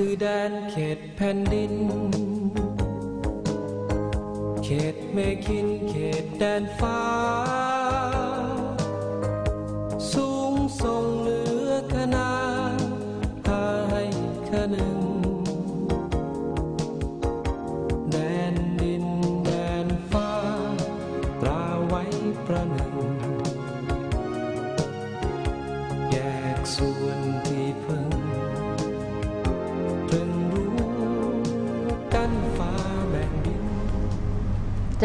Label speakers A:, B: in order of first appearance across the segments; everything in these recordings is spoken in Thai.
A: คือแดนเขตแผ่นดิน เขตเมคินเขตแดนฟ้า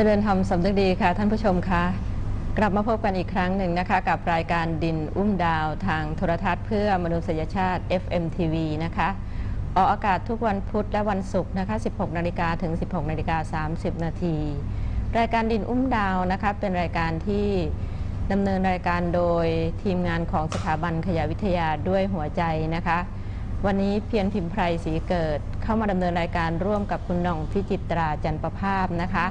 B: จริญธรรมสำนึกดีค่ะ ท่านผู้ชมคะกลับมาพบกันอีกครั้งหนึ่งนะคะ กับรายการดินอุ้มดาวทางโทรทัศน์เพื่อมนุษยชาติ FMTV นะคะออกอากาศทุกวันพุธและวันศุกร์นะคะ 16 นาฬิกาถึง 16 นาฬิกา 30 นาทีรายการดินอุ้มดาวนะคะ เป็นรายการที่ดำเนินรายการโดยทีมงานของสถาบันขยะวิทยาด้วยหัวใจนะคะ วันนี้เพียรพิมพ์ไพรศรีเกิด เข้ามาดำเนินรายการร่วมกับคุณหน่องพิจิตราจันประภาพนะคะ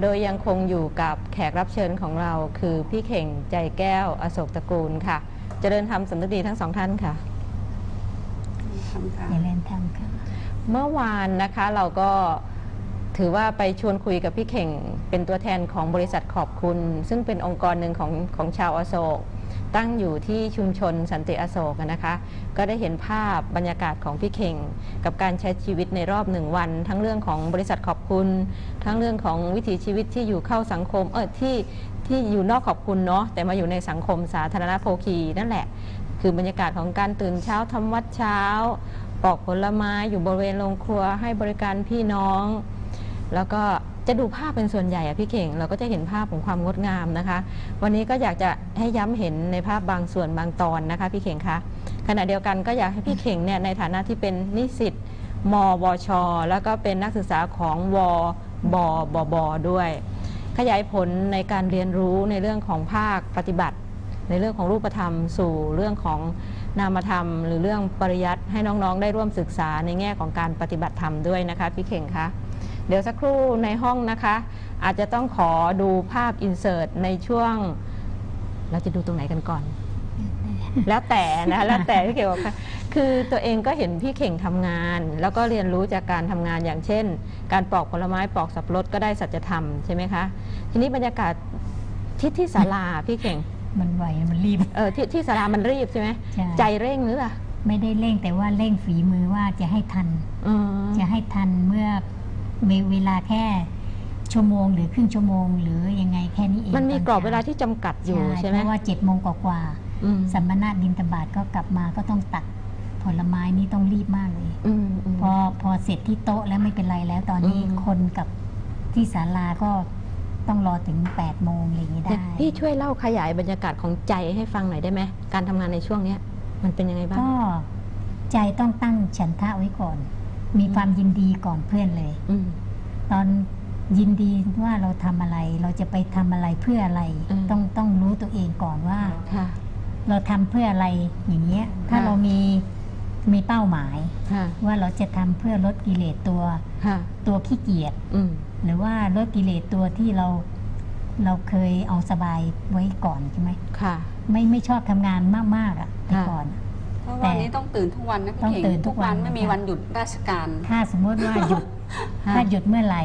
B: โดยยังคงอยู่กับแขกรับเชิญของเราคือพี่เข่งใจแก้วอโศกตระกูลค่ะ เจริญธรรมสำนึกดีทั้งสองท่านค่ะ
C: ทำค่ะ
D: เจริญธรรมค่ะ
B: เมื่อวานนะคะเราก็ถือว่าไปชวนคุยกับพี่เข่งเป็นตัวแทนของบริษัทขอบคุณ ซึ่งเป็นองค์กรหนึ่งของของชาวอโศก ตั้งอยู่ที่ชุมชนสันติอโศกนะคะ ก็ได้เห็นภาพบรรยากาศของพี่เข่ง กับการใช้ชีวิตในรอบหนึ่งวัน ทั้งเรื่องของบริษัทขอบคุณ ทั้งเรื่องของวิถีชีวิตที่อยู่เข้าสังคมเออที่ที่อยู่นอกขอบคุณเนาะแต่มาอยู่ในสังคมสาธารณโภคีนั่นแหละ คือบรรยากาศของการตื่นเช้าทำวัดเช้าปอกผลไม้อยู่บริเวณโรงครัวให้บริการพี่น้อง แล้วก็ จะดูภาพเป็นส่วนใหญ่อะพี่เข่งเราก็จะเห็นภาพของความงดงามนะคะ วันนี้ก็อยากจะให้ย้ำเห็นในภาพบางส่วนบางตอนนะคะพี่เข่งคะขณะเดียวกันก็อยากให้พี่เข่งเนี่ยในฐานะที่เป็นนิสิตมวชแล้วก็เป็นนักศึกษาของวบบบด้วย ขยายผลในการเรียนรู้ในเรื่องของภาคปฏิบัติ ในเรื่องของรูปธรรม สู่เรื่องของนามธรรม หรือเรื่องปริยัติให้น้องๆ ได้ร่วมศึกษาในแง่ของการปฏิบัติธรรมด้วยนะคะพี่เข่งคะ เดี๋ยวสักครู่ในห้องนะคะ อาจจะต้องขอดูภาพอินเสิร์ตในช่วง เราจะดูตรงไหนกันก่อน แล้วแต่นะแล้วแต่พี่เข่งบอกค่ะคือตัวเองก็เห็นพี่เข่งทำงาน แล้วก็เรียนรู้จากการทำงานอย่างเช่น การปอกผลไม้ปอกสับปะรดก็ได้สัจธรรมใช่ไหมคะทีนี้บรรยากาศที่ที่ศาลาพี่เข่ง
D: มันไหวมันรีบ
B: เออที่ที่สารามันรีบใช่ไหม
D: ใช่
B: ใจเร่งหรือเปล่า
D: ไม่ได้เร่งแต่ว่าเร่งฝีมือว่าจะให้ทัน
B: อืม
D: จะให้ทันเมื่อ เวเวลาแค่ชั่วโมงหรือครึ่งชั่วโมง หรือยังไงแค่นี้เอง
B: มันมี
D: ต
B: กรอบเวลาที่จำกัดอยู่ใช่ไหม
D: เพราะว่าเจ็ดโมงกว่า
B: อืม
D: ๆสัมมนาบินตบาทก็กลับมาก็ต้องตักผลไม้นี่ต้องรีบมากเลย
B: อืมอืม
D: พอพอเสร็จที่โต๊ะแล้วไม่เป็นไรแล้วตอนนี้
B: อืม
D: คนกับที่ศาลาก็ต้องรอถึง8ปดโมงอะไรอย่างนี้
B: แต่
D: ได้
B: พี่ช่วยเล่าขยายบรรยากาศของใจให้ฟังหน่อยได้ไหมการทำงานในช่วงเนี้ย มันเป็นยังไงบ้าง
D: ก็ใจต้องตั้งฉันทะไว้ก่อน มีความยินดีก่อนเพื่อนเลย
B: อืม
D: ตอนยินดีว่าเราทำอะไร เราจะไปทำอะไรเพื่ออะไร
B: อืม
D: ต้องต้องรู้ตัวเองก่อนว่า
B: ค่ะ
D: เราทำเพื่ออะไรอย่างเงี้ย ถ้า
B: ค่ะ
D: เรามีมีเป้าหมาย
B: ค่ะ
D: ว่าเราจะทำเพื่อลดกิเลสตัว
B: ค่ะ
D: ตัวขี้เกียจ
B: อืม
D: หรือว่าลดกิเลสตัวที่เราเราเคยเอาสบายไว้ก่อนใช่ไหม
B: ค่ะ
D: ไม่ไม่ชอบทมงานมากๆอะแต่
B: ค่ะ
D: ก่อน
C: เพราะวันนี้ต้องตื่นทุกวันนะ
D: ต้อ
C: พี่
D: ง
C: เข่ง
D: ตื่นทุกวัน
C: ไม่มี
D: ค่ะ
C: วันหยุดราชการ
D: ถ้าสมมติว่าหยุด
B: ค่ะ
D: ถ้าหยุดเมื่อไหร่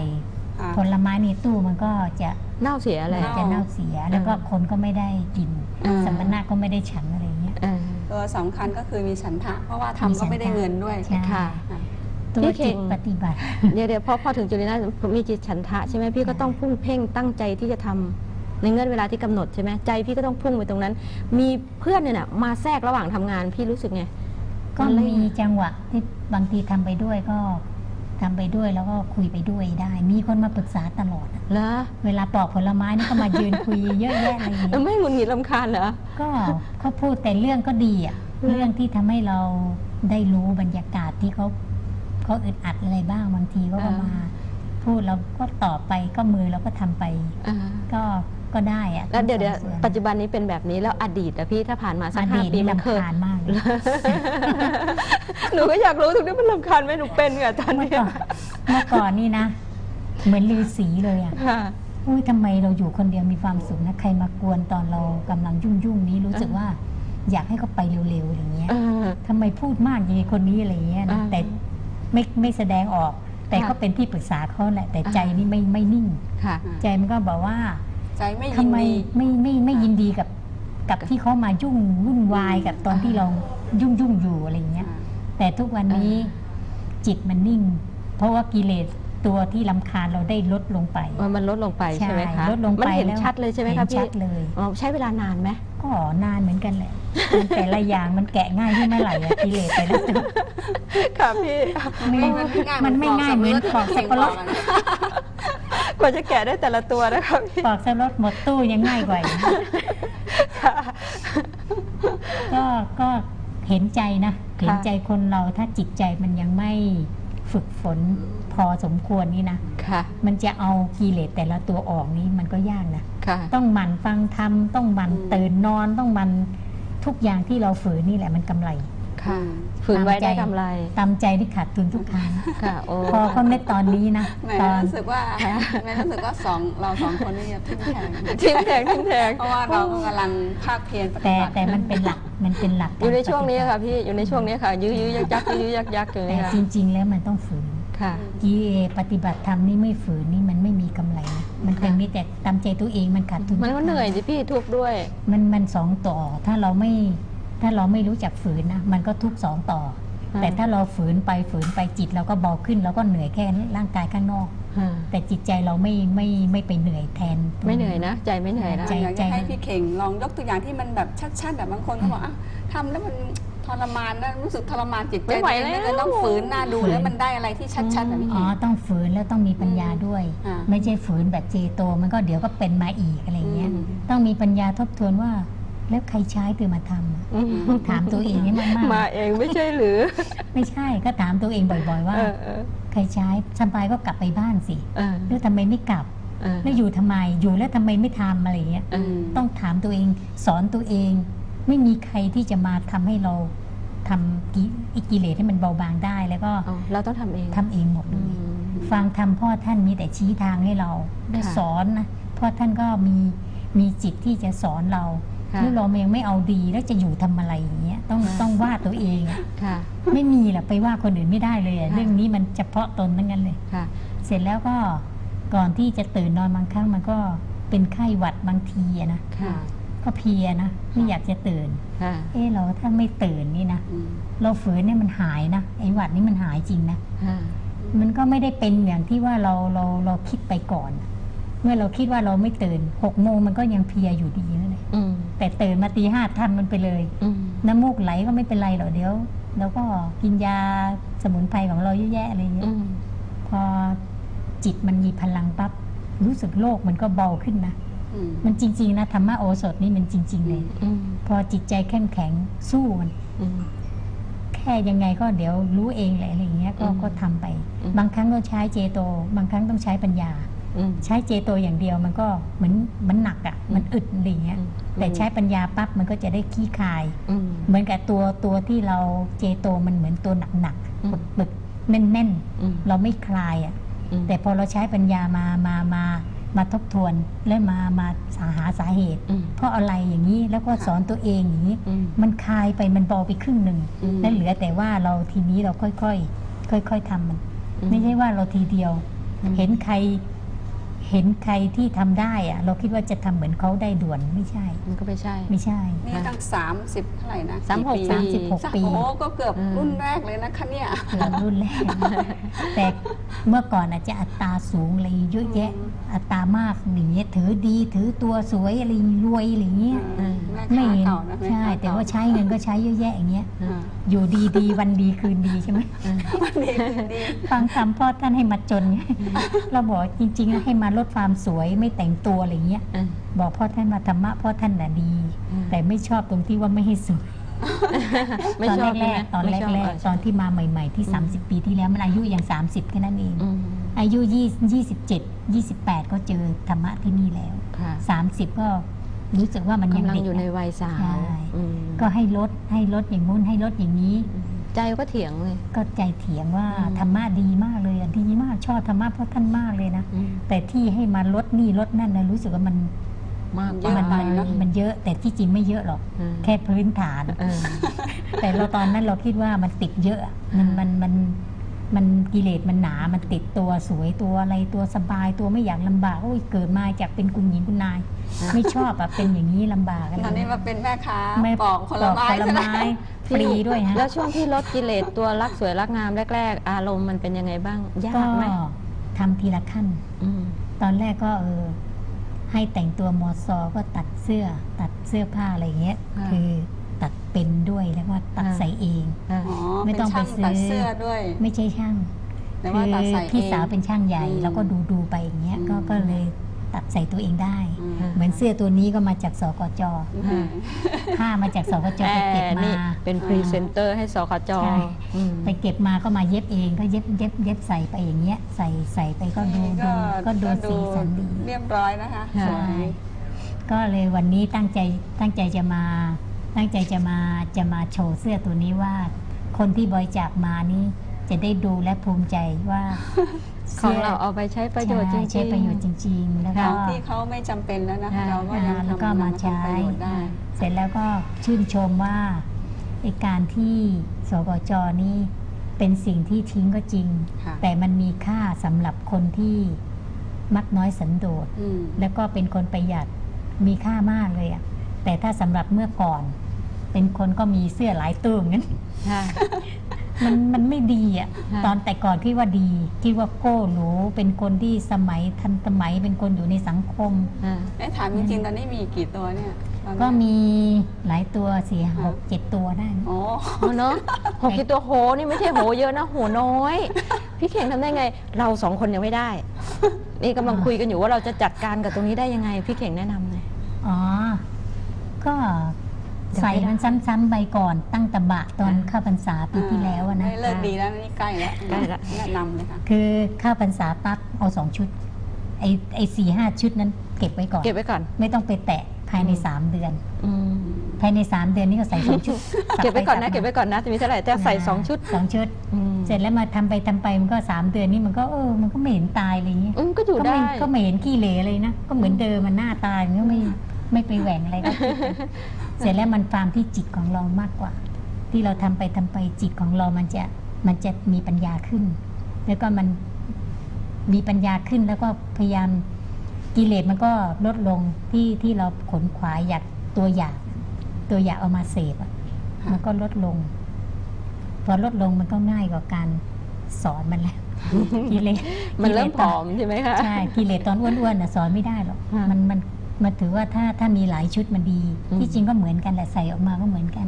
C: อ่า
D: ผลไม้ในตู้มันก็จะ
B: เน่าเสียอะไร
C: เน่า
D: จะเน่าเสียแล้วก็คนก็ไม่ได้กิน
B: อ่า
D: สัมมนาก็ไม่ได้ฉันอะไรเงี้ย
B: เออ
C: ตัวสำคัญก็คือมีฉันทะเพราะว่า
D: มี
C: ทำ
D: ฉั
C: ก็
D: นทะ
C: ไม่ได้เงินด้วย
D: ใช่
B: ค่ะ
C: ค่ะ
D: ตัว
B: พี่เข่
D: จิต
B: ง
D: ปฏิบัติ
B: เดี๋ยวเดี๋ยวพอพอถึงจุลินทรีย์มีจิตฉันทะใช่ไหมพี่ก็ต้องพุ่งเพ่งตั้งใจที่จะทำ ในเงื่อนเวลาที่กำหนดใช่ไหมใจพี่ก็ต้องพุ่งไปตรงนั้น มีเพื่อนเนี่ยนะมาแทรกระหว่างทำงานพี่รู้สึกไง
D: ก็
B: มันเร่ง
D: มีจังหวะที่บางทีทำไปด้วยก็ทำไปด้วยแล้วก็คุยไปด้วยได้ มีคนมาปรึกษาตลอดอะ
B: เหรอ
D: เวลาปอกผลไม้นี่ก็มายืนคุยเยอะแยะอะไรอย่าง
B: เออ
D: เงี้ย
B: ไม่หงุดหงิดลำคาญเหรอ
D: ก็เขาพูดแต่เรื่องก็ดีอะ
B: อืม
D: เรื่องที่ทำให้เราได้รู้บรรยากาศที่เขาเขาอึดอัดอะไรบ้างบางทีเขาก็มาพูดเราก็ตอบไปก็มือเราก็ทำไป
B: อ่า
D: ก็ ก็ได้อะ
B: แล้วเดี๋ยวเดี๋ยว
D: ทั้งสองส่น
B: ปัจจุบันนี้เป็นแบบนี้แล้วอดีตอะพี่ถ้าผ่านมาสั
D: อก
B: ห้า
D: ดีต
B: ปี
D: นี่
B: มันเคย
D: ลำคาญมากเลย
B: หนูก็อยากรู้ถึงได้มันลำคาญไหมหนูเป็นอะตอน
D: เมื่อ
B: เนี้ย
D: ก่อนเมื่อก่อนนี่นะ เหมือนลือสีเลยอะ
B: ค่ะ
D: อุ้ยทำไมเราอยู่คนเดียวมีความสุขนะใครมากวนตอนเรากำลังยุ่งยุ่งๆนี้รู้สึก
B: อ่า
D: ว่า อยากให้เขาไปเร็วๆอย่างเงี้ย
B: เออ
D: ทำไมพูดมากอย่างนี้คนนี้อะไรอย่างเงี้ยนะ
B: อ่า
D: แต่ไม่ไม่แสดงออก แต่
B: ค่ะ
D: ก็เป็นที่ปรึกษาเขาแหละแต่
B: อ่า
D: ใจนี่ไม่ไม่นิ่ง
B: ค่ะ
D: ใจมันก็บอกว่า
C: ใจไม่ยิ
D: ทำ
C: น
D: ไม
C: ดี
D: ไม่ไม่ไม่ยินดีกับกับที่เขามายุ่งวุ่นวายกับตอนที่เรายุ่งยุ่งอยู่อะไรเงี้ย
C: อ่า
D: แต่ทุกวันนี้จิตมันนิ่ง เพราะว่ากิเลสตัวที่ลำคาญเราได้ลดลงไป
B: มันมันลดลงไปใช่ไหมคะ
D: ลดลง
B: มัน
D: ไป
B: เห็น
D: แล้ว
B: ชัดเลยใช่ไหม
D: เห็
B: คะ
D: น
B: พี่
D: ชัดเลย
B: อ๋อใช้เวลานานไหม
D: ก็นานเหมือนกันแหละมันแต่ละอย่างมันแกะง่ายที่เมื่อไหร่อะกิเลสแต่ละตัว
B: ค่ะพี่
D: ไม่มันไม่ง่ายเหมือนปอกสับปะรด
B: ก ว่าจะแกะได้แต่ละตัวนะคะพี่
D: ปอกสลดหมดตู้ยังง่ายกว่าอีก
B: ค่ะ
D: ก็ก็เห็นใจนะ
B: ค่ะ
D: เห็นใจคนเราถ้าจิตใจมันยังไม่ฝึกฝนพอสมควรนี่นะ
B: ค่ะ
D: มันจะเอากิเลสแต่ละตัวออกนี้มันก็ยากนะ
B: ค่ะ
D: ต้องหมั่นฟังธรรมต้องหมั่น
C: อืม
D: ตื่นนอนต้องหมั่นทุกอย่างที่เราฝืนนี่แหละมันกำไร
B: ค่ะ ฝืนไว้ได้กำไร
D: ตามใจที่ขาดทุนทุกครั้ง
B: ค่ะโอ้
D: พอเขาเน็ตตอนนี้นะ
C: แหม่
D: ตอน
C: รู้สึกว่าแม่รู้สึกว่าสองเราสองคนนี่จะทิ้งแข่ง
B: ทิ้งแทงทิ้งแทง
C: เพราะว่าเรากำลังภาคเพียรปฏิ
D: แต่
C: บัติ
D: แต่มันเป็นหลักมันเป็นหลัก
B: อยู่ในช่วงนี้
D: การปฏิบั
B: ค่ะ
D: ติ
B: พี่อยู่ในช่วงนี้ค่ะ ยื้อยื้อยักยักยื้อยักยักอยู่
D: แต่
B: นี่ค่ะ
D: จริง ๆ แล้วมันต้องฝืน
B: ค่ะ
D: กีเอปฏิบัติธรรมนี่ไม่ฝืนนี่มันไม่มีกำไรนะมันเป็น
B: ค่ะ
D: มีแต่ตามใจตัวเองมันขาดทุน
B: มันก็เหนื่อยสิพี่ทุกข์ด้วย
D: มันมันสองต่อถ้าเราไม่ ถ้าเราไม่รู้จักฝืนนะมันก็ทุกข์สองต่ออ
B: ม
D: แต่ถ้าเราฝืนไปฝืนไปจิตเราก็เบาขึ้นเราก็เหนื่อยแค่ร่างกายข้างนอก
B: ค่ะ
D: แต่จิตใจเราไม่ไม่ไม่ไปเหนื่อยแทนตรง
B: ไม่เหนื่อยนะ ใจไม่เหนื่อยนะ
D: ใจ
C: อยากจะให้พี่เข่งลองยกตัวอย่างที่มันแบบชัดๆแบบบางคนเขาบอกอะทำแล้วมันทรมานนะรู้สึกทรมานจิตใจ
B: ไม่ไหว
C: ตัวเอง
B: แล้ว
C: เกินต้องฝืนหน้าดูแล้วมันได้อะไรที่ชัดๆแบบพี่
D: อ๋อ
C: เข่ง
D: ต้องฝืนแล้วต้องมีปัญญาด้วย
C: อ่า
D: ไม่ใช่ฝืนแบบเจโต มันก็เดี๋ยวก็เป็นมาอีกอะไรเงี้ย
C: อืม
D: ต้องมีปัญญาทบทวนว่า แล้วใครใช้ตือมาทำอะ
B: อืม
D: ถามตัวเองให้มากๆ
B: มาเองไม่ใช่หรือ
D: ไม่ใช่ก็ถามตัวเองบ่อย ๆ ว่า
B: เออเออ
D: ใครใช้สบายก็กลับไปบ้านสิ
B: เออ
D: แล้วทำไมไม่กลับ
B: เออ
D: แล้วอยู่ทำไมอยู่แล้วทำไมไม่ทำอะไรเงี้ย
B: เออ
D: ต้องถามตัวเองสอนตัวเอง ไม่มีใครที่จะมาทำให้เราทำกิไอ้กิเลสให้มันเบาบางได้แล้วก็
B: เอาเราต้องทำเอง
D: ทำเองหมดเล
B: อื
D: ย
B: ม
D: ฟังธรรมพ่อท่านมีแต่ชี้ทางให้เราได้
B: ค่ะ
D: สอนนะพ่อท่านก็มีมีจิตที่จะสอนเรา
B: ค่ะ
D: แล้วเรายังไม่เอาดีแล้วจะอยู่ทำอะไรอย่างเงี้ยต้อง
B: ค่ะ
D: ต้องว่าตัวเองอะ
B: ค่ะ
D: ไม่มีหรอกไปว่าคนอื่นไม่ได้เลยอะ
B: ค่ะ
D: เรื่องนี้มันเฉพาะตนทั้งนั้นเลย
B: ค่ะ
D: เสร็จแล้วก็ก่อนที่จะตื่นนอนบางครั้งมันก็เป็นไข้หวัดบางทีอะนะ
B: ค่ะ
D: ก็เพลียนะไม่อยากจะตื่น
B: ค่ะ
D: เออเราถ้าไม่ตื่นนี่นะ
C: อืม
D: เราฝืนเนี่ยมันหายนะไอ้หวัดนี่มันหายจริงนะ
B: ค่ะ
D: มันก็ไม่ได้เป็นอย่างที่ว่าเราเราเราคิดไปก่อน เมื่อเราคิดว่าเราไม่ตื่นหกโมงมันก็ยังเพลียอยู่ดีนั่นเลย
B: อืม
D: แต่ตื่นมาตีห้าทำมันไปเลย
B: อืม
D: น้ำมูกไหลก็ไม่เป็นไรหรอกเดี๋ยวแล้วก็กินยาสมุนไพรของเราเยอะแยะอะไรเงี้
B: อื
D: ย
B: ม
D: พอจิตมันมีพลังปั๊บรู้สึกโลกมันก็เบาขึ้นนะ
C: อืม
D: มันจริง ๆ นะธรรมะโอสถนี่มันจริง ๆ เลย
B: อืม
D: พอจิตใจเข้มแข็งสู้มัน
B: อืม
D: แค่ยังไงก็เดี๋ยวรู้เองแหละอะไรเงี้ยก็
B: อืม
D: ก็ทำไป
B: อืม
D: บางครั้งก็ใช้เจโต บางครั้งต้องใช้ปัญญา
B: อืม
D: ใช้เจโตอย่างเดียวมันก็เหมือนมันหนักอะ่ะ
B: อืม
D: มันอึดอะไรเงี้ย
B: อืม
D: แต่ใช้ปัญญาปั๊บมันก็จะได้ขี้คาย
B: อืม
D: เหมือนกับตัวตัวที่เราเจโตมันเหมือนตัวหนัก
B: อืม
D: ๆปึกปึกๆแน่น
B: อืม
D: ๆ เราไม่คลายอะ่ะ
B: อืม
D: แต่พอเราใช้ปัญญามามามามาทบทวนแล้วมามาสาหาสาเหตุ
B: อืม
D: เพราะอะไรอย่างนี้แล้วก็สอนตัวเองอย่างนี้
B: อืม
D: มันคลายไปมันเบาไปครึ่งหนึ่ง
B: อืม
D: แล้วเหลือแต่ว่าเราทีนี้เราค่อยๆค่อย ๆทำมัน
B: อืม
D: ไม่ใช่ว่าเราทีเดียว
B: อืม
D: เห็นใคร เห็นใครที่ทำได้อะเราคิดว่าจะทำเหมือนเขาได้ด่วนไม่ใช่
B: มันก็ไม่ใช่
D: ไม่ใช่
C: นี่ตั้งสามสิบเท่าไหร่นะ
B: สามหก
C: กี่
B: ปี
C: ปี
D: 36ปี
C: โอ้ก็เกือบ
B: อืม
C: รุ่นแรกเลยนะคะเนี่ย
D: เกิดรุ่นแรก แต่เมื่อก่อนอาจจะอัตราสูงอะไรเยอะแยะ
C: อืม
D: อัตรามากอย่างเงี้ยถือดีถือตัวสวยอะไรรวยอะไรเงี้ย
C: อืมแม่
D: ไม่
C: ค้า
D: เห็น
C: เก่านะม่
D: ใช่
C: ค้
D: แต่ว่า
C: เก่
D: ใช้เงินก็ใช้เยอะแยะอย่างเงี้ย
C: อ่า
D: อยู่ดีดีวันดีคืนดีใช่ไหม
B: อืม
C: วันดีคืนดี
D: ฟังคำพ่อท่านให้มาจนเราบอกจริงๆนะให้มาลดความสวยไม่แต่งตัวอะไรเงี้ย
B: อืม
D: บอกพ่อท่านมาธรรมะพ่อท่านน่ะดี
B: อืม
D: แต่ไม่ชอบตรงที่ว่าไม่ให้สวย
B: ไม่
D: ตอน
B: ชอบ
D: แร
B: ใช่ไหม
D: กๆตอน
B: ไม่ชบ
D: แรก
B: เๆ
D: ตอนที่มาใหม่ ๆ ที่
B: อืม
D: 30 ปีที่แล้วมันอายุอย่าง 30แค่นั้นเอง
B: อืม
D: อายุ20 27 28 ก็เจอธรรมะที่นี่แล้ว
B: ค่ะ
D: 30 ก็รู้สึกว่ามันยัง
B: กำลัง
D: เด็ก
B: อยู่ใน
D: อะ
B: วัยสาว
D: ใช่
B: อืม
D: ก็ให้ลดให้ลดอย่างงู้นให้ลดอย่างนี้
B: อืม ใจก็เถียงเลย
D: ก็ใจเถียงว่า
B: อืม
D: ธรรมะดีมากเลยอะดีมากชอบธรรมะเพราะท่านมากเลยนะ
B: อืม
D: แต่ที่ให้มาลดนี่ลดนั่นนะรู้สึกว่ามัน
B: มาก
C: เยอะ
D: มัน
C: ไป
D: มัน
C: เนอะ
D: มันเยอะ แต่ที่จริงไม่เยอะหรอก
B: อืม
D: แค่พื้นฐาน
B: เออ
D: แต่เราตอนนั้นเราคิดว่ามันติดเยอะอะมัน
B: อ่ามั
D: มันมัน มันกิเลสมันหนา มันติดตัวสวยตัวอะไรตัวสบายตัวไม่อยากลำบากโอ้ยเกิดมาจากเป็นคุณหญิงคุณนาย ไม่ชอบอะเป็นอย่างนี้ลำบากอะไร
C: ตอนนี้มาเป็นแม่ค้า
D: ไม่
C: ปอกผลไม้
D: ปอกผล
C: ใช่ไหม
D: ไม้ฟรีด้วยฮะ
B: แล้วช่วงที่ลดกิเลสตัวรักสวยรักงามแรก ๆ อารมณ์มันเป็นยังไงบ้างยา
D: ก็
B: กไหม
D: ทำทีละขั้น
B: อืม
D: ตอนแรกก็เออให้แต่งตัวมอซอก็ตัดเสื้อ ตัดเสื้อผ้าอะไรเงี้ย คือตัด เป็นด้วยแล้วก็ตัดใส่เอง
B: อ่า
C: อ๋อ
D: ไม่
C: เป็น
D: ต้องไป
C: ช่าง
D: ซื้อ
C: ตัดเสื้อด้วย
D: ไม่ใช่ช่าง
C: แต่
D: คื
C: ว่าตัดใส่
D: พี่
C: เอง
D: สาวเป็นช่างใหญ่
C: อืม
D: แล้วก็ดูดูๆไปอย่างเงี้ยก็
C: อืม
D: ก็เลยตัดใส่ตัวเองได้
C: อืม
D: เหมือนเสื้อตัวนี้ก็มาจากสกจ
C: อืม
D: ผ้ามาจากสกจไปเก็บ
B: แอร์นี่
D: มา
B: เป็นพรีเซนเตอร์ให้สคจ
D: ใช่
B: อืม
D: ไปเก็บมาก็มาเย็บเองก็เย็บเย็บเย็บใส่ไปอย่างเงี้ยใส่ใส่ไปก็ดูดูก็ดูสีสันดี
C: เรียบร้อยนะคะ
B: ค่ะ
C: สวย
D: ก็เลยวันนี้ตั้งใจตั้งใจจะมา ตั้งใจจะมาจะมาโชว์เสื้อตัวนี้ว่า คนที่บริจาคมานี่จะได้ดูและภูมิใจว่า
B: ของเราเอาไปใช้ประโยชน์จริงๆ
D: ใช้ประโยชน์จริง ๆ แล้ว
C: ข
D: ก็
C: องที่เขาไม่จำเป็นแล้วนะ
B: ค่ะ
C: เราก็ยัง
D: อ่าแล้ว
C: ทำ
D: ก็
C: นำ
D: มา
C: มา
D: ใช้
C: ทำประโยชน์ได้
D: เสร็จแล้วก็ชื่นชมว่าไอการที่สกจนี่เป็นสิ่งที่ทิ้งก็จริง
C: ค่ะ
D: แต่มันมีค่าสำหรับคนที่มักน้อยสันโดษ
C: อืม
D: แล้วก็เป็นคนประหยัดมีค่ามากเลยอะแต่ถ้าสำหรับเมื่อก่อน เป็นคนก็มีเสื้อหลายตัวเหมือนกัน
B: ค่ะ
D: มันมันไม่ดีอะ
B: ค่ะ
D: ตอนแต่ก่อนคิดว่าดีคิดว่าโก้หรูเป็นคนที่สมัยทันสมัยเป็นคนอยู่ในสังคม
B: อ่า
C: เอ๊ะถามจริงๆตอนนี้มีกี่ตัวเนี่ยตอนนี้
D: ก็มีหลายตัวสี่หกเจ็ดตัวได้
C: อ๋อ
B: เอาเนาะหกกี่ตัวโหนี่ไม่ใช่โหเยอะนะโหน้อย พี่เข่งทำได้ไง เราสองคนยังไม่ได้ นี่กำลังคุยกันอยู่ว่าเราจะจัดการกับตรงนี้ได้ยังไง พี่เข่งแนะนำหน่อย
D: อ๋อ ก็
B: เดี๋ยว
D: ใส่
B: ไม่ได้
D: มันซ้ำๆไปก่อนตั้งตะบะตอน
B: อ่า
D: เข้าพรรษาปีที่แล้วอะนะ
C: ไม่เลิกดีแล้วนี่ใกล้แล้ว
B: ใกล้ละ
C: แนะนำเลยค่ะ
D: คือเข้าพรรษาปั๊บเอาสองชุดไอ้ไอ้สี่ห้าชุดนั้นเก็บไว้ก่อน
B: เก็บไว้ก่อน
D: ไม่ต้องไปแตะภายใน
B: อืม
D: สามเดือน
B: อืม
D: ภายในสามเดือนนี้ก็ใส่สองชุด
B: เก็บไว้ก่อนนะ
D: สั
B: เก็บไว้ก่อนนะจะมีเท่าไหร่แต่ใส่สองชุด
D: สองชุด
B: อืม
D: เสร็จแล้วมาทำไปทำไปมันก็สามเดือนนี่มันก็เออมันก็ไม่เห็นตายอะไรอย่างเงี้ย
B: อืมก็อยู่
D: ก็
B: ได้
D: ไม่ก็ไม่เห็นขี้เหร่เลยนะก็เหมือนเดิมมันหน้าตายมันก็ไม่ไม่ไปแหว่งอะไรก็คิดกัน เสร็จแล้วมันฟาร์มที่จิตของเรามากกว่า ที่เราทำไปทำไปจิตของเรามันจะมันจะมีปัญญาขึ้น แล้วก็มันมีปัญญาขึ้นแล้วก็พยายามกิเลสมันก็ลดลงที่ที่เราขนขวายอยากตัวอยากตัวอยากเอามาเสพอะมันก็ลดลง พอลดลงมันก็ง่ายกว่าการสอนมันแล้วกิเลส
B: มันเริ่มผอมใช่ไหมคะ
D: ใช่กิเลสตอนอ้วนๆน่ะสอนไม่ได้หรอกมันมัน มันถือว่าถ้าถ้ามีหลายชุดมันดี
B: อืม
D: ที่จริงก็เหมือนกันแหละใส่ออกมาก็เหมือนกัน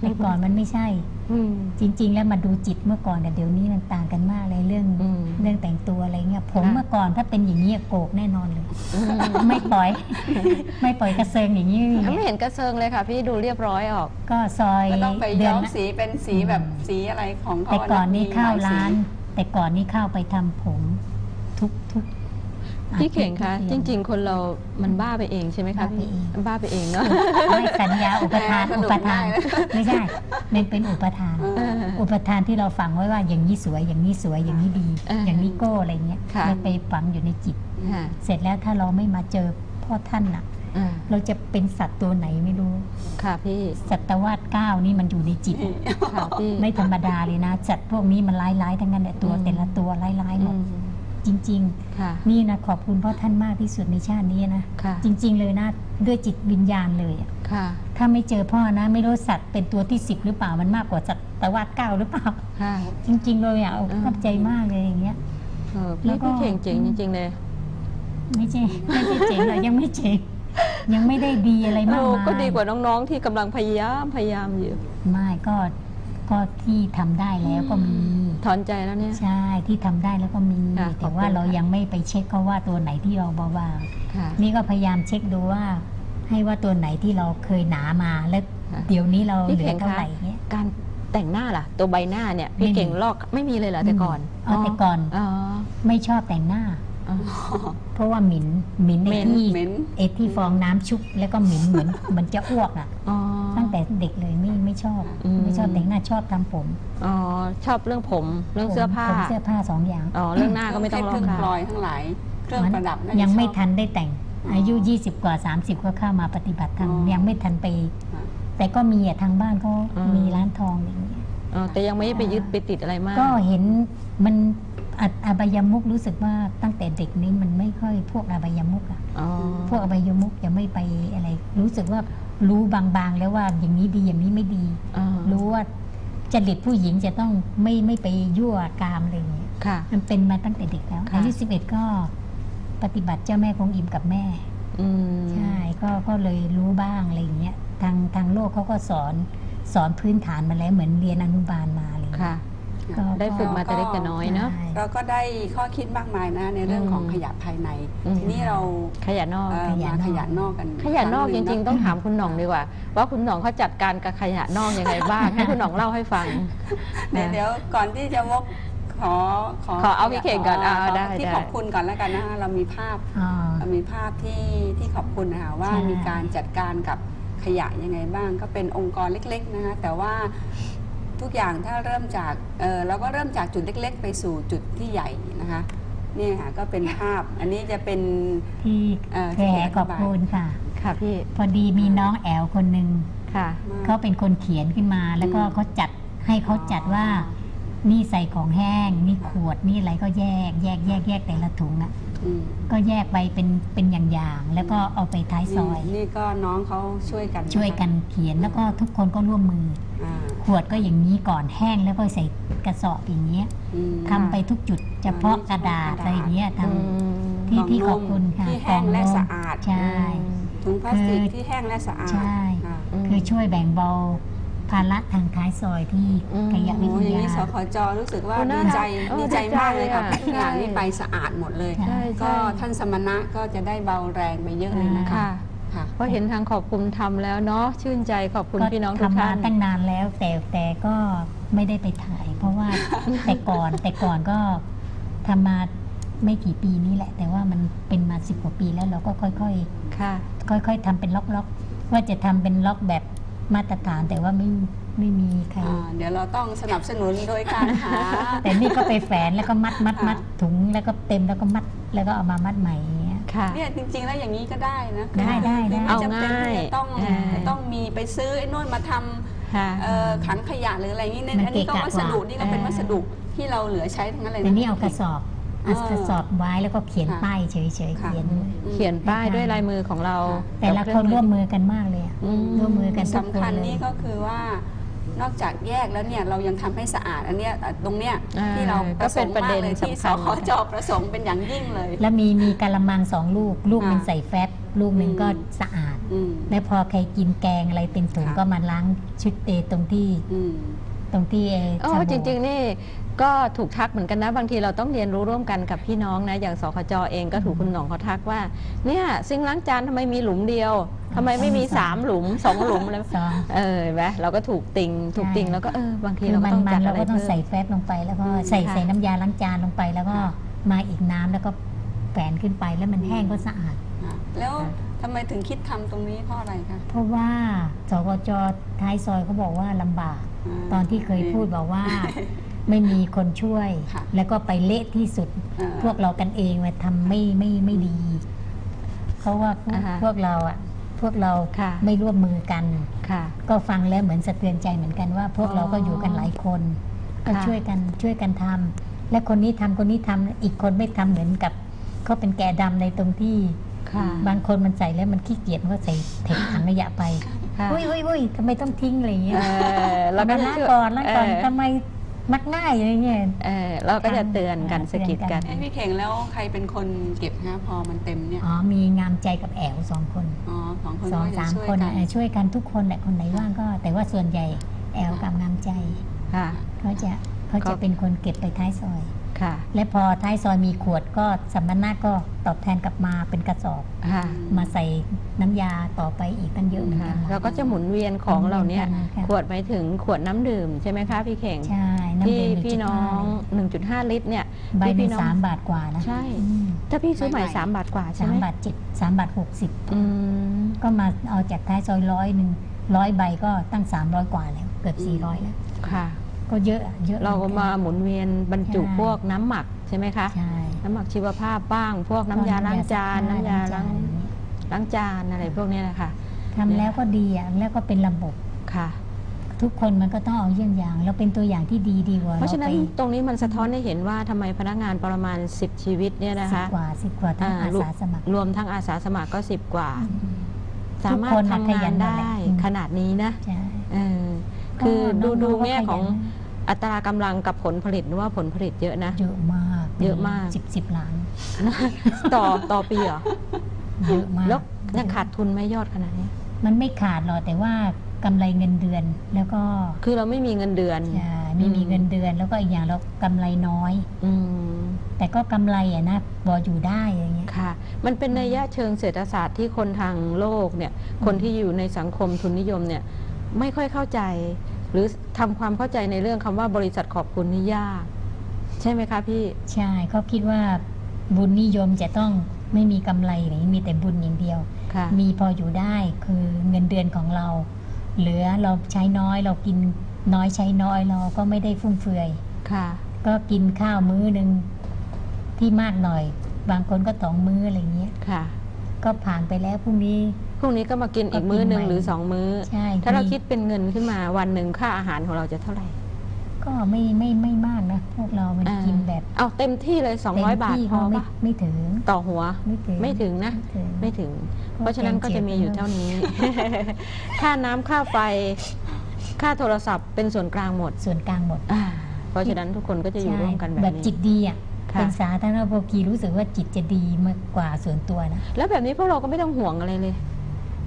D: แต่ก่อนมันไม่ใช่
B: อืม
D: จริง ๆ แล้วมาดูจิตเมื่อก่อนแต่เดี๋ยวนี้มันต่างกันมากเลยเรื่อง
B: อืม
D: เรื่องแต่งตัวอะไรเงี้ยผม
B: ค่ะ
D: เมื่อก่อนถ้าเป็นอย่างนี้ยโกกแน่นอนเลย
B: อืม
D: ไม่ปล่อย ไม่ปล่อยกระเซิงอย่างนี้
B: ไม่เห็นกระเซิงเลยค่ะ พี่ดูเรียบร้อยออก
D: ก็ซอย
C: ก็ต้องไป
D: เดื
C: ย้
D: อน
C: อม
D: ละ
C: สีเป็นสีแบบสีอะไรของเขา
D: แต่ก่อนนี้
C: มี
D: เข้า
C: หลยสี
D: ร้าน แต่ก่อนนี้เข้าไปทำผมทุกทุก
B: พี่เข่งคะ
D: อา
B: จ
D: ทิตย์
B: ริง ๆ คนเรามันบ้าไปเองใช่ไหมคะ
D: บ้าไป
B: พี่
D: เอง
B: บ้าไปเองเนาะ
D: ไม่สัญญาอุปทาน
C: แหมสนุ
D: อุ
C: ก
D: ปทาน
C: มากเลย
D: ไม่ใช่มันเป็นอุปทาน
C: เออ
D: อุปทานที่เราฝังไว้ว่าอย่างนี้สวยอย่างนี้สวยอย่างนี้ดี
B: เออ
D: อ
B: อย่าง
D: นี้โก้อะไรเงี้ย
B: ค่ะ
D: มันไปฝังอยู่ในจิต
B: ค่ะ
D: เสร็จแล้วถ้าเราไม่มาเจอพ่อท่านน่ะ
B: อ่า
D: เราจะเป็นสัตว์ตัวไหนไม่รู้
B: ค่ะพี่
D: สัตวาสเก้านี่มันอยู่ในจิต
B: ค่ะพี่
D: ไม่ธรรมดาเลยนะสัตว์พวกนี้มันร้ายๆทั้งนั้นแหละตัว
B: อืม
D: แต่ละตัวร้ายๆหม
B: อื
D: ด
B: ม
D: จริง
B: ค่ะ
D: ๆ นี่นะขอบคุณพ่อท่านมากที่สุดในชาตินี้นะ
B: ค่ะ
D: จริง ๆ เลยนะด้วยจิตวิญญาณเลยอะ
B: ค่ะ
D: ถ้าไม่เจอพ่อนะ ไม่รู้สัตว์เป็นตัวที่สิบหรือเปล่ามันมากกว่าสัตวาสเก้าหรือเปล่า
B: ค่ะ
D: จริง ๆ เลยอะเอา
B: อืม
D: ขอบใจมากเลยอย่างเงี้ย
B: เออ
D: แล้
B: พี่
D: วก็
B: พี่เข่งเจ๋งจริง ๆ เลย
D: ไม่ใช่ไม่ใช่เจ๋งหรอกยังไม่เจ๋งยังไม่ได้ดีอะไรมาก
B: โอ้
D: มาย
B: ก็ดีกว่าน้อง ๆ ที่กำลังพยายามพยายามอยู่
D: ไม่ก็ ก็ที่ทำได้แล้วก็มี
B: ถอนใจแล้วเนี่ย
D: ใช่ที่ทำได้แล้วก็มี
B: ค่ะ
D: แต่ว่า
B: ขอบคุณ
D: เรายังไม่ไปเช็คเขาว่าตัวไหนที่เราเบา
B: ค่ะ
D: ๆนี่ก็พยายามเช็คดูว่า ให้ว่าตัวไหนที่เราเคยหนามาแล้ว
B: ค่ะ
D: เดี๋ยวนี้เรา
B: พี่
D: เหลื
B: เข่
D: องเท่า
B: คะ
D: ไหร่เงี้ย
B: การแต่งหน้าล่ะ ตัวใบหน้าเนี่ย
D: ไม่
B: พี่
D: มี
B: เก่งลอกไม่มีเลยเหรอแต่ก่อน
D: เอาแต่ก่อน
B: อ๋อ
D: ไม่ชอบแต่งหน้า
B: อ๋อ
D: เพราะว่าหมิ่นหมิ่น
B: เหม็
D: ไอ้
B: น
D: ที่
C: เหม็น
D: ไอ้ที่ฟองน้ำชุบแล้วก็หมิ่นเหมือนเหมือนจะอ้วกอะ
B: อ๋อ
D: ตั้งแต่เด็กเลยไม่ไม่ชอบ
B: อืม
D: ไม่ชอบแต่งหน้าชอบทำผม
B: อ๋อชอบเรื่องผมเรื่องเสื้อผ้า
D: ผมเสื้อผ้าสองอย่าง
B: อ๋อเรื่องหน้าก็ไม่ต้องล
C: เค
B: อ
C: รื่
B: ก
C: อง
B: ค่ะ
C: พลอยทั้งหลาย เครื่องประดับน่าจะ
D: ยังไม่
C: ชอบ
D: ทันได้แต่ง
C: อ๋ออ
D: อายุ 20 กว่า 30 ก็เข้ามาปฏิบัติธรรม
C: อ๋อ
D: ยังไม่ทันไป
C: ค่ะ
D: แต่ก็มีอะทางบ้านก็
B: อืม
D: มีร้านทองอย่างเงี้ย
B: อ๋อแต่ยังไม่ได้ไปยึดไปติดอะไรมาก
D: ก็เห็นมัน อะอบายมุกรู้สึกว่าตั้งแต่เด็กนี้มันไม่ค่อยพวกอบายมุกอะ
B: อ๋อ
D: พวกอบายมุกจะไม่ไปอะไร รู้สึกว่ารู้บางๆ แล้วว่าอย่างนี้ดีอย่างนี้ไม่ดี
B: อ๋อ
D: รู้ว่าจริตผู้หญิงจะต้องไม่ไม่ไปยั่วกามอะไรอย่างเงี้ย
B: ค่ะ
D: มันเป็นมาตั้งแต่เด็กแล้ว
B: ค่ะ
D: อายุสิบเอ็ดก็ปฏิบัติเจ้าแม่คงอิมกับแม่
B: อืม
D: ใช่ก็ก็เลยรู้บ้างอะไรอย่างเงี้ยทางทางโลกเขาก็สอนสอนพื้นฐานมาแล้วเหมือนเรียนอนุบาลมาอะไรอย่างเงี้ย
B: ค่ะ
D: ก็
B: ได้ฝึกมาแต่เล็กแต่น้อยเนาะ
D: ใช่
C: เราก็ได้ข้อคิดมากมายนะในเรื่องของ
B: อืม
C: ขยะภายใน
B: อืม
C: ทีนี้เรา
B: ขยะนอก
C: เอ่อ
D: ขยะ
C: มาน
D: อก
C: ขยะนอกกัน
B: ขยะนอกจ
C: ค
B: ริง
C: ห
B: ๆต้องถามคุณหน่องดีกว่า ว่าคุณหน่องเขาจัดการกับขยะนอกยังไงบ้างให้คุณหน่องเล่าให้ฟัง
C: เดี๋ยวเดี๋ยวก่อนที่จะวกขอขอ
B: ขอเอาพี่เข่งก่อน
C: ข
B: เอาได้
C: ที่
B: ได้
C: ขอบคุณก่อนแล้วกันนะคะเรามีภาพ
D: อ๋อ
C: เรามีภาพที่ที่ขอบคุณนะคะว่า
D: ใช่
C: มีการจัดการกับขยะยังไงบ้าง ก็เป็นองค์กรเล็ก ๆนะคะแต่ว่า ทุกอย่างถ้าเริ่มจากเออเราก็เริ่มจากจุดเล็ก ๆ ไปสู่จุดที่ใหญ่นะคะนี่ค่ะก็เป็นภาพ อันนี้จะเป็น
D: ที่
C: เอ่อ
D: แขขอบคุณค่ะ
B: ค่ะพี่
D: พอดีมีน้องแอลคนหนึ่ง
B: ค่ะ
D: เขาเป็นคนเขียนขึ้นมา แล้วก็
C: อืม
D: เขาจัดให้เขาจัดว่านี่ใส่ของแห้งนี่ขวดนี่อะไรก็แยก แยกแยกแยกแต่ละถุงอะ
C: อืม
D: ก็แยกไปเป็นเป็นอย่างๆแล้วก็เอาไปท้ายซอย
C: นี่นี่ก็น้องเขาช่วยกันะคะ
D: ช่วยกันเขียนแล้วก็ทุกคนก็ร่วมมือ
C: อ่า
D: ขวดก็อย่างนี้ก่อนแห้งแล้วก็ใส่กระสอบอย่างเงี้ย
C: อืม
D: ทำไปทุกจุดเฉพาะกระดาษอะไรอย่างเงี้ยท
B: อืมำ
D: ที่ที่ขอบคุณค่ะ
C: ที่แห้งและ
D: กล่นม
C: สะอาด
D: ใช่
C: ถุงพลาสติก
D: คือ
C: ที่แห้งและสะอาด
D: ใช่
C: ค่ะ
B: ม
D: คือช่วยแบ่งเบาภาระทางท้ายซอยที่
B: อืม
D: ขยะวิ
C: โอ้
D: ท
C: อย่าง
D: ยา
C: นี้สขจรู้สึกว่า
B: โอ้
C: ดี
B: น่า
C: ใจ
B: รักเออ
C: ดีใจมากเลยค่ะ
B: ดีใจอะ
C: ทุกอย่างนี่
B: ใช่
C: ไปสะอาดหมดเลย
D: ใช่
C: ก็ท่านสมณะก็จะได้เบาแรงไปเยอะเลยนะคะ
B: ค่ะ
C: ค่ะ
B: เพราะเห็นทางขอบคุณทำแล้วเนาะชื่นใจขอบคุณ
D: ก็
B: พี่น้องทุก
D: ทำมา
B: ท่าน
D: ตั้งนานแล้วแต่แต่ก็ไม่ได้ไปถ่าย เพราะว่าแต่ก่อนแต่ก่อนก็ทำมาไม่กี่ปีนี้แหละ แต่ว่ามันเป็นมาสิบกว่าปีแล้วเราก็ค่อยๆ
B: ค่ะ
D: ค่อย ๆทำเป็นล็อกๆ ว่าจะทำเป็นล็อกแบบมาตรฐานแต่ว่าไม่ไม่มีใคร
C: อ่าเดี๋ยวเราต้องสนับสนุนโดยการหา
D: แต่นี่ก็ไปแฝนแล้วก็มัดมัด
C: ค่ะ
D: มัดถุงแล้วก็เต็มแล้วก็มัดแล้วก็เอามามัดใหม่อย่างเงี้ย
B: ค่ะ
C: เนี่ยจริง ๆ แล้วอย่างนี้ก็ได้นะ
D: ได้ได้ได้
C: ไม่จำเป็นที่จะต้อง
B: เอาง่าย
C: ต้องมีไปซื้อไอ้นู่นมาทำ
B: ค่ะ
C: เอ่อขันขยะหรืออะไรอย่างนี้เนี่ย
D: มัน
C: อันนี้ก็
D: เกะกะ
C: วัสดุ
D: กว่า
C: นี่ก็เป็น
B: เออ
C: วัสดุที่เราเหลือใช้ทั้งนั้นเลย
D: แต่
C: นะ
D: นี่เอากระสอบเอา
C: เออ
D: กระสอบไว้แล้วก็เขียน
C: ค่ะ
D: ป้ายเฉยๆ
C: ค่ะ
D: เขียน
B: เขียนป้ายด้วยลายมือของเรา
D: แต่ละคนร่วมมือกันมากเลยอะ
B: อืม
D: ร่วมมือกันทุก
C: สำ
D: คน
C: คัญ
D: เลย
C: นี่ก็คือว่า นอกจากแยกแล้วเนี่ยเรายังทำให้สะอาดอันเนี้ยตรงเนี้ย
B: อ่า
C: ที่เราประสงค์
B: ก็เป็นประ
C: มา
B: เด็
C: ก
B: น
C: เลยที่
B: สำ
C: ส
B: คัญ
C: ขจประสงค์เป็นอย่างยิ่งเลย
D: แล้วมีมีกะละมังสองลูก ลูกหนึ่ง
C: ค่ะ
D: ใส่แฟบลูกหนึ่ง
C: อืม
D: ก็สะอาด
C: อืม
D: แล้วพอใครกินแกงอะไรเต็มถุง
C: ค่ะ
D: ก็มาล้างชุดเตตรงที่
C: อืม
D: ตรงที่เอ่อ
B: โอ้
D: ชาบู
B: จริง ๆ นี่ก็ถูกทักเหมือนกันนะบางทีเราต้องเรียนรู้ร่วมกันกับพี่น้องนะอย่างสคจเองก็ถูกคุณหน่องเขาทักว่า เนี่ยซิงค์ล้างจานทำไมมีหลุมเดียวทำไมไม่มีสามหลุมสองหลุมแล้ว
D: สอง
B: เออเห็นไหมเราก็ถูกติงถูกติง
D: ใช่
B: แล้วก็เออบางที
D: คือ
B: เราก็
D: มัน
B: ต้อง
D: มั
B: จัด
D: น
B: อะ
D: เรา
B: ไร
D: ก็ต้อง
B: เพิ่
D: ใส่
B: ม
D: แฟบลงไปแล้วก็
C: อืม
D: ใส่
B: ค่ะ
D: ใส่น้ำยาล้างจานลงไปแล้วก็
C: ค่ะ
D: มาอีกน้ำแล้วก็แฝนขึ้นไปแล้วมันแห้งก็สะอาด
C: อะแล้วทำไมถึงคิดทำตรงนี้เพราะอะไรคะ
D: เพราะว่าสกจท้ายซอยเขาบอกว่าลำบากา ตอนที่เคยพูดบอกว่า ไม่มีคนช่วย
C: ค่ะ
D: แล้วก็ไปเละที่สุด
C: อ่า
D: พวกเรากันเองมาทำไม่ไม่ไม่ดี เพราะว่าพวก
B: อ่าฮะ
D: พวกเราอะพวกเรา
B: ค่ะ
D: ไม่ร่วมมือกัน
B: ค่ะ
D: ก็ฟังแล้วเหมือนสะเทือนใจเหมือนกันว่า พวก
B: อ๋อ
D: เราก็อยู่กันหลายคน ก็
B: ค่ะ
D: ช่วยกันช่วยกันทำและคนนี้ทำคนนี้ทำอีกคนไม่ทำเหมือนกับเขาเป็นแกะดำในตรงที่
B: ค่ะ
D: บางคนมันใส่แล้วมันขี้เกียจมันก็ใส่เทถังขยะไป
B: ค่ะ
D: อุ้ยอุ้ยอุ้ยทำไมต้องทิ้งอะไรอย่างเงี้ย
B: เออเราก็
D: มาล้าง
B: ช่วย
D: ก่อนล้างก่อน
B: เออ
D: ทำไมมักง่ายอะไรเงี้ย
B: เออเราก็จะเตือนกัน
D: ค่ะ
B: สะกิดกัน
D: เตือนกัน
C: ไอ้พี่เข่งแล้วใครเป็นคนเก็บฮะพอมันเต็มเนี่ย
D: อ๋อมีงามใจกับแอวสองคน
C: อ๋อสองคน
D: สอง
C: ก็จะ
D: สาม
C: ช่วย
D: คน
C: กั
D: น่ะเออช่วยกันทุกคนแหละคนไหนว่างก็ แต่ว่าส่วนใหญ่แอลกับงามใจ
B: ค่ะ
D: เขาจะเขา
B: ก็
D: จะเป็นคนเก็บไปท้ายซอย
B: ค่ะ
D: และพอท้ายซอยมีขวดก็สัมมนาก็ตอบแทนกลับมาเป็นกระสอบ
B: ค่ะ
D: มาใส่น้ำยาต่อไปอีกตั้งเยอะเหมือน
B: ค่ะ
D: กัน
B: เราก็จะหมุนเวียนของเราเนี่ย
D: หมุนเวียนกันค่ะ
B: ขวดไปถึงขวดน้ำดื่มใช่ไหมคะพี่เข่ง
D: ใช่น้ำ
B: ที่
D: ดื่ม
B: พี่น้อง1.5 ลิตรเนี่ย
D: ใบห
B: ที่
D: นึ่
B: พี่
D: ง
B: น้อง
D: สามบาทกว่านะ
B: ใช่
D: อืม
B: ถ้าพี่ซื้อใหม่
C: ใหม่
B: 3บาทกว่าใช่
D: สา
B: ไห
D: ม
B: ม
D: บาทเจ็ดสามบาทหกสิบ
B: อืม
D: ก็มาเอาจากท้ายซอยร้อยหนึ่งร้อยใบก็ตั้งสามร้อยกว่าแล้ว เกือบสี่ร้อยแล้ว
B: ค่ะ
D: ก็เยอะอะเยอะ
B: เราก็
D: หอนน
B: มาหมุนเวียนบรรจุ
D: ใช่
B: พวกน้ำหมักใช่ไหมคะ
D: ใช่
B: น้ำหมักชีวภาพบ้าง พวกน้ำยาล้างจานน้ำยาล้าง
D: อะไรอย่างเงี้ย
B: ล้างจานอะไรพวกเนี้ยนะคะ
D: ทำแล้วก็ดีอะแล้วก็เป็นระบบ
B: ค่ะ
D: กทุกคนมันก็ต้องเอาเยี่ยงอย่างเราเป็นตัวอย่างที่ดีดีกว่า
B: เพราะฉะนั้น
D: ไป
B: ตรงนี้มันสะท้อนให้เห็นว่าทำไมพนักงานประมาณ 10 ชีวิตเนี่ยนะ
D: สิบ
B: คะ
D: กว่าสิบกว่าทั้ง
B: อ่า
D: อาสาสมัคร
B: รวมทั้งอาสาสมัครก็ 10 กว่า
D: ทุก
B: สามารถ
D: คนน่ะ
B: ทำ
D: ข
B: งา
D: ยั
B: น
D: นหมด
B: ได้
D: แหละอืม
B: ขนาดนี้นะ
D: ใช่
B: เออคือ
D: ก็
B: ดูดู
D: น้องๆก็
B: แง่ของ
D: ขยัน
B: อัตรากำลังกับผลผลิตว่าผลผลิตเยอะนะ
D: เยอะมาก
B: เยอะมาก
D: สิบสิบล้าน
B: ต่อต่อปีเหรอ
D: เยอะมาก
B: แล้วยังขาดทุนไหม่ยอดขนาดนี้
D: มันไม่ขาดหรอกแต่ว่ากำไรเงินเดือนแล้วก็
B: คือเราไม่มีเงินเดือน
D: ใช่ไม่มีเงินเดือนแล้วก็อีกอย่างเรากำไรน้อย
B: อืม
D: แต่ก็กำไรอะนะพออยู่ได้อย่างเงี้ย
B: ค่ะ มันเป็นนัยยะเชิงเศรษฐศาสตร์ที่คนทางโลกเนี่ย คนที่อยู่ในสังคมทุนนิยมเนี่ย ไม่ค่อยเข้าใจ หรือทำความเข้าใจในเรื่องคำว่าบริษัทขอบคุณนี่ยาก ใช่ไหมคะพี่
D: ใช่เขาคิดว่าบุญนิยมจะต้องไม่มีกำไรหรือมีแต่บุญอย่างเดียว
B: ค่ะ
D: มีพออยู่ได้คือเงินเดือนของเรา เหลือเราใช้น้อยเรากินน้อยใช้น้อยเราก็ไม่ได้ฟุ่มเฟือย
B: ค่ะ
D: ก็กินข้าวมื้อหนึ่งที่มากหน่อย บางคนก็สองมื้ออะไรเงี้ย
B: ค่ะ
D: ก็ผ่านไปแล้วพรุ่งนี้
B: พ รุ่งนี้ก็มากินอีกมื้อหนึ่ง
D: ก็กินใหม่
B: หรือสองมื้อ
D: ใช่
B: ถ้าเรา
D: มี
B: คิดเป็นเงินขึ้นมาวันหนึ่งค่าอาหารของเราจะเท่าไหร่
D: ก็ไม่ไม่ไม่มากนะพวกเรามัน
B: อ่า
D: กินแบบ
B: เอาเต็มที่เลย 200
D: เต็ม
B: บาท
D: ที่
B: พอ
D: ก็ไม่
B: ปะ
D: ไม่ถึง
B: ต่อหัว
D: ไม่ถึง
B: ไม่ถึงนะ
D: ไม่ถึง
B: ไม่ถึง
D: ก็
B: เพราะฉะนั้นก็จะมีอยู่
D: แกงเจียว
B: เท่านี้ ค่าน้ำค่าไฟ ค่าโทรศัพท์เป็นส่วนกลางหมด
D: ส่วนกลางหมด
B: อ่าเพราะฉะนั้นทุกคนก็จะอยู่
D: ใช่
B: ร่วมกันแบบ
D: แบบ
B: นี้
D: จิตดีอะ
B: ค่ะ
D: เป็นสาธารณโภคีรู้สึกว่าจิตจะดีมากกว่าส่วนตัวนะ
B: แล้วแบบนี้พวกเราก็ไม่ต้องห่วงอะไรเลย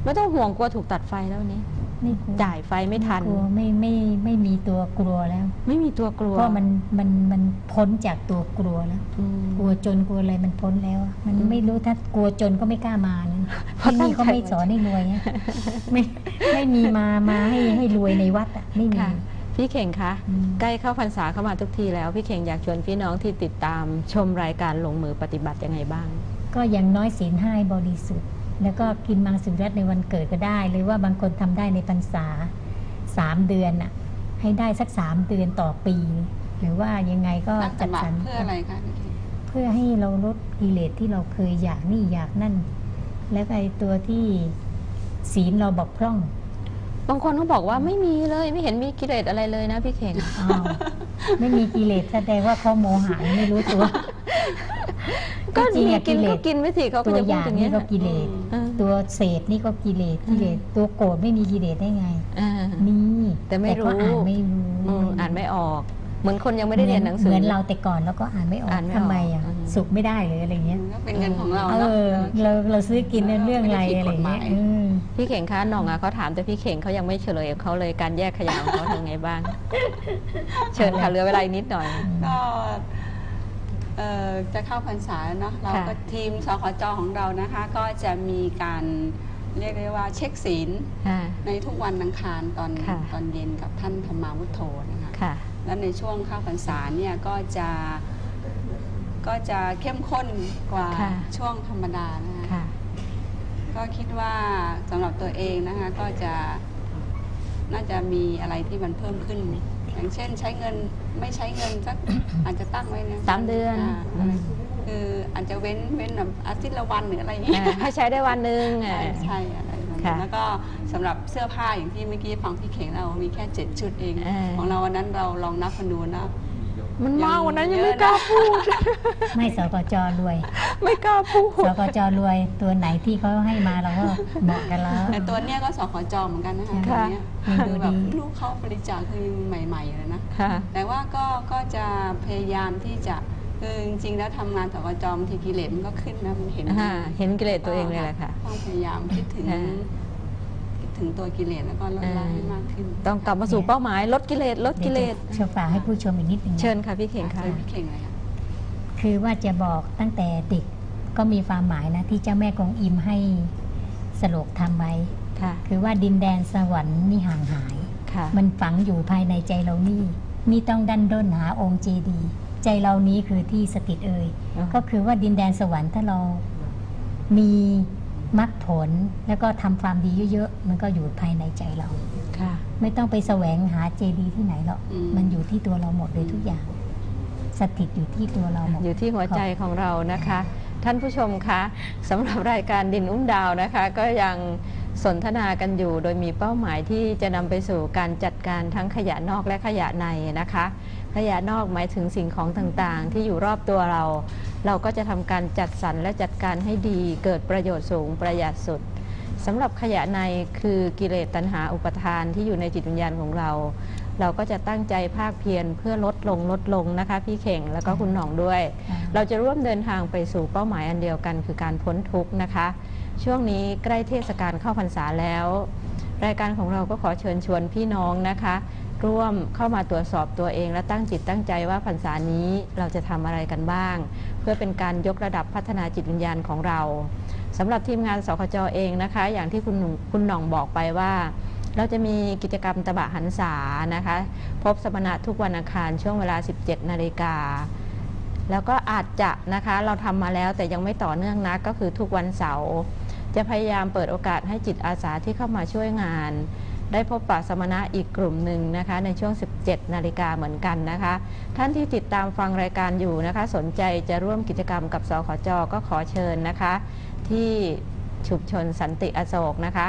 B: ไม่ต้องห่วงกลัวถูกตัดไฟแล้ววันนี้
D: ไม่กลัว
B: จ่ายไฟไม่ทัน
D: กลัวไม่ไม่ไม่มีตัวกลัวแล้ว
B: ไม่มีตัวกลัว
D: เพราะมันมันมันพ้นจากตัวกลัวแล้ว
B: อืม
D: กลัวจนกลัวอะไรมันพ้นแล้วอะมัน
B: อืม
D: ไม่รู้ถ้ากลัวจนก็ไม่กล้ามานะ
B: เพราะ
D: ที่นี่
B: ตั้งใจ
D: เขาไม่สอนให้รวยนะไม่ไม่มีมามาให้ให้รวยในวัดอะไม่มี
B: ค่ะ พี่เข่งคะ
D: อืม
B: ใกล้เข้าพรรษาเข้ามาทุกทีแล้ว พี่เข่งอยากชวนพี่น้องที่ติดตามชมรายการลงมือปฏิบัติยังไงบ้าง
D: ก็อย่างน้อยศีลห้าให้บริสุทธิ์ แล้วก็กินมังสวิรัตในวันเกิดก็ได้ หรือว่าบางคนทำได้ในพรรษาสามเดือนน่ะให้ได้สักสามเดือนต่อปี หรือว่ายังไงก็
C: นัก
D: จัด
C: บั
D: สร
C: ต
D: ร
C: รเพื่ออะไรคะพี่เคน
D: เพื่อให้เราลดกิเลสที่เราเคยอยากนี่อยากนั่น แล้วก็ไอ้ตัวที่ศีลเราบกพร่อง
B: บางคนเขาบอกว่าไม่มีเลยไม่เห็นมีกิเลสอะไรเลยนะพี่เข่ง
D: อ้าวไม่มีกิเลสแสดงว่าเขาโมหะไม่รู้ตัว
B: ก็
D: จริง
B: มี
D: ๆอะ
B: กิน
D: เล
B: ก็
D: ส
B: กินไม่สิเขาก็
D: ตัว
B: จะ
D: อ
B: พูด
D: ย่าง
B: อย่างเงี้
D: นี่
B: ย
D: ก็กิเลส
B: เออ
D: ตัวเสพนี่ก็กิเลสกิเลสตัวโกรธไม่มีกิเลสได้ไง
B: อ่า
D: มี
B: แต่ไม่รู้
D: ก็อ่านไม่รู้
B: อืมอ่านไม่ออก เหมือนคนยังไม่ได้เรียนหนังสือ
D: เหมือนเราแต่ก่อนแล้วก็อ่านไม่ออก
B: อ่านไม่ออก
D: ทำไมอะ
B: อืม
D: สุขไม่ได้เลยอะไรเงี้ย
C: ก็เป็นเงินของเรา
D: เอ
C: เนาะ
D: อเราเราซื้อกินเนี่ยเรื่องอะไร
C: ไม่ได้ผิด
D: อะไร
C: กฎหมา
D: เงี้
C: ย
D: ยเออ
B: พี่เข่งคะหน่องอะเขาถามแต่พี่เข่งเขายังไม่เฉลยเขาเลยการแยกขยะของเขาทำไงบ้าง เชิญค่ะเหลือเวลาอีกนิดหน่อย
C: ก็ เอ่อจะเข้าพรรษาแล้วเนาะเราก็ทีมสขจของเรานะคะ ก็จะมีการเรียกได้ว่าเช็คศีล
B: ค่ะ
C: ในทุกวันอังคารตอน
B: ค่ะ
C: ตอนเย็นกับท่านธรรมาวุฒโธนะคะ
B: ค่ะ
C: แล้วในช่วงเข้าพรรษาเนี่ยก็จะก็จะเข้มข้นกว่า
B: ค่ะ
C: ช่วงธรรมดานะคะ
B: ค่ะ
C: ก็คิดว่าสำหรับตัวเองนะคะก็จะน่าจะมีอะไรที่มันเพิ่มขึ้น อย่างเช่นใช้เงินไม่ใช้เงินสักอาจจะตั้งไว้นะ
B: สามเดือนา
C: อะไรคืออาจจะเว้นเว้นแบบอาทิตย์ละวันหรืออะไรอย่างเงี้
B: อ่ายให้ใช้ได้วันหนึ่ง
C: ใช่
B: อ่า
C: ใช่อะไรแบบ
B: ค่ะ
C: นั้นแล้วก็สำหรับเสื้อผ้าอย่างที่เมื่อกี้ฟังพี่เข่งเรามีแค่เจ็ดชุดเอง
B: อ่า
C: ของเราวันนั้นเราลองนับกันดูนะ
B: มันมากกวันนั้นยัง
C: เย
B: ไม่
C: อะนะ
B: กล้าพูด
D: ไม่สกจรวย
B: ไม่กล้าพูด
D: สกจรวยตัวไหนที่เขาให้มาเราก็เหมาะกันแล้ว
C: แต่ตัวเนี้ยก็สขจเหมือนกันนะคะ
B: ค่ะ
C: ตัวเนี้ย
D: ยังดู
C: คือแบบ
D: ดี
C: ลูกเขาบริจาคคือยังใหม่ๆเลยนะ
B: ค่ะ
C: แต่ว่าก็ก็จะพยายามที่จะคือจริงๆแล้วทำงานสกจบางทีกิเลสมันก็ขึ้นนะมันเห็น
B: อ่าเห็นกิเลสตัวเองเลยแหละค่ะ
C: ต้องพยายามคิดถึง
B: ค่ะ
C: คิด ถึงตัวกิเลสแล้วก็ลดละให้มากขึ้น
B: ต้องกลับมาสู่เป้าหมายลดกิเลสลดกิเลส
D: เดี๋ยวจะฝากให้ผู้ชมอีกนิดหนึ่งนะ
B: เชิญค่ะพี่เข่งค่ะ
C: เชิญพี่เข่งเลยค่ะ
D: คือว่าจะบอกตั้งแต่เด็กก็มีความหมายนะ ที่เจ้าแม่กงอิมให้สโลกทำไว้
B: ค่ะ
D: คือว่าดินแดนสวรรค์นี่ห่างหาย
B: ค่ะ
D: มันฝังอยู่ภายในใจเรานี่มีต้องดันด้นหาองค์เจดีย์ใจเรานี้คือที่สถิตเอ่ย
B: อ๋อ
D: ก็คือว่าดินแดนสวรรค์ถ้าเรามี มรรคผลแล้วก็ทำความดีเยอะๆมันก็อยู่ภายในใจเรา
B: ค่ะ
D: ไม่ต้องไปแสวงหาเจดีย์ที่ไหนหรอก
C: อืม
D: มันอยู่ที่ตัวเราหมดเลยทุกอย่าง สถิตอยู่ที่ตัวเราหมด
B: อยู่ที่หัวใจของเรานะคะ ท่านผู้ชมคะสำหรับรายการดินอุ้มดาวนะคะ ก็ยังสนทนากันอยู่โดยมีเป้าหมายที่จะนำไปสู่การจัดการทั้งขยะนอกและขยะในนะคะ ขยะนอกหมายถึงสิ่งของต่างๆ ที่อยู่รอบตัวเรา เราก็จะทำการจัดสรรและจัดการให้ดีเกิดประโยชน์สูงประหยัดสุดสำหรับขยะในคือกิเลสตัณหาอุปทานที่อยู่ในจิตวิญญาณของเรา เราก็จะตั้งใจภาคเพียรเพื่อลดลงลดลงนะคะ พี่เข่งแล้วก็คุณหน่องด้วย เราจะร่วมเดินทางไปสู่เป้าหมายอันเดียวกัน คือการพ้นทุกข์นะคะ ช่วงนี้ใกล้เทศกาลเข้าพรรษาแล้ว รายการของเราก็ขอเชิญชวนพี่น้องนะคะ ร่วมเข้ามาตรวจสอบตัวเอง และตั้งจิตตั้งใจว่าพรรษานี้เราจะทำอะไรกันบ้าง เพื่อเป็นการยกระดับพัฒนาจิตวิญญาณของเราสำหรับทีมงานสคจเองนะคะ อย่างที่คุณคุณหน่องบอกไปว่า เราจะมีกิจกรรมตบะหันษานะคะ พบสมณะทุกวันอังคารช่วงเวลา 17 นาฬิกาแล้วก็อาจจะนะคะเราทำมาแล้วแต่ยังไม่ต่อเนื่องนะก็คือทุกวันเสาร์จะพยายามเปิดโอกาสให้จิตอาสาที่เข้ามาช่วยงาน ได้พบปะสมณะอีกกลุ่มหนึ่งนะคะในช่วง 17 นาฬิกาเหมือนกันนะคะ ท่านที่ติดตามฟังรายการอยู่นะคะ สนใจจะร่วมกิจกรรมกับสขจก็ขอเชิญนะคะ ที่ชุมชนสันติอโศกนะคะ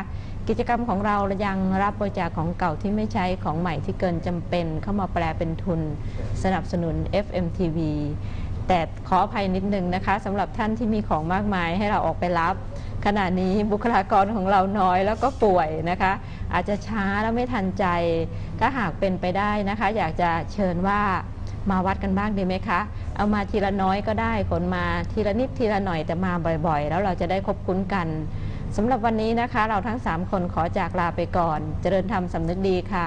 B: กิจกรรมของเรายังรับบริจาคของเก่าที่ไม่ใช้ของใหม่ที่เกินจำเป็น เข้ามาแปลเป็นทุนสนับสนุน FMTV แต่ขออภัยนิดนึงนะคะสำหรับท่านที่มีของมากมายให้เราออกไปรับ ขณะนี้บุคลากรของเราน้อยแล้วก็ป่วยนะคะ อาจจะช้าแล้วไม่ทันใจถ้าหากเป็นไปได้นะคะ อยากจะเชิญว่ามาวัดกันบ้างดีไหมคะ เอามาทีละน้อยก็ได้ขนมาทีละนิดทีละหน่อยแต่มาบ่อยๆ แล้วเราจะได้คบคุ้นกันสำหรับวันนี้นะคะ เราทั้ง 3 คนขอจากลาไปก่อน เจริญธรรมสำนึกดีค่ะ